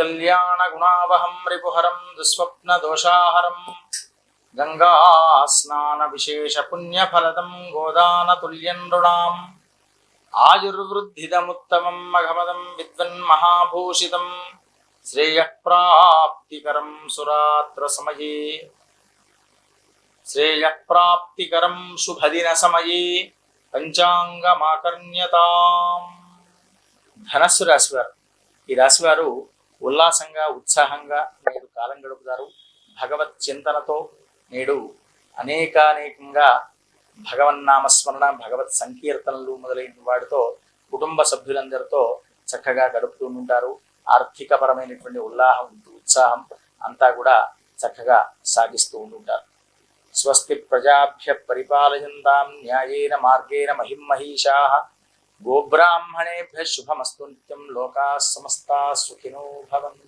శ్రీకళ్యాణగుణావహం రిపుహరం దుస్వప్నదోషాహరం. గంగా స్నాన విశేష పుణ్యఫలదం గోదానతుల్యం నృణాం ఆయుర్వృద్ధిదముత్తమం మఘమదం విద్వన్మహాభూషితం శ్రేయఃప్రాప్తికరం సురాత్ర సమయే శ్రేయఃప్రాప్తికరం శుభదిన సమయే పంచాంగమాకర్ణ్యతాం ధనస్సు రాశివారు. ఈ రాశివారు ఉల్లాసంగా ఉత్సాహంగా నేడు కాలం గడుపుతారు. భగవత్ చింతనతో నేడు అనేకానేకంగా భగవన్నామస్మరణ భగవత్ సంకీర్తనలు మొదలైన వాటితో కుటుంబ సభ్యులందరితో చక్కగా గడుపుతూ ఉంటారు. ఆర్థికపరమైనటువంటి ఉల్లాహం ఉత్సాహం అంతా కూడా చక్కగా సాగిస్తూ ఉండుంటారు. స్వస్తి ప్రజాభ్య పరిపాలయంతాం న్యాయేన మార్గేణ మహిమహీషా. గోబ్రాహ్మణేభ్య శుభమస్తు నిత్యం లోకా సమస్తా సుఖినో భవంతు.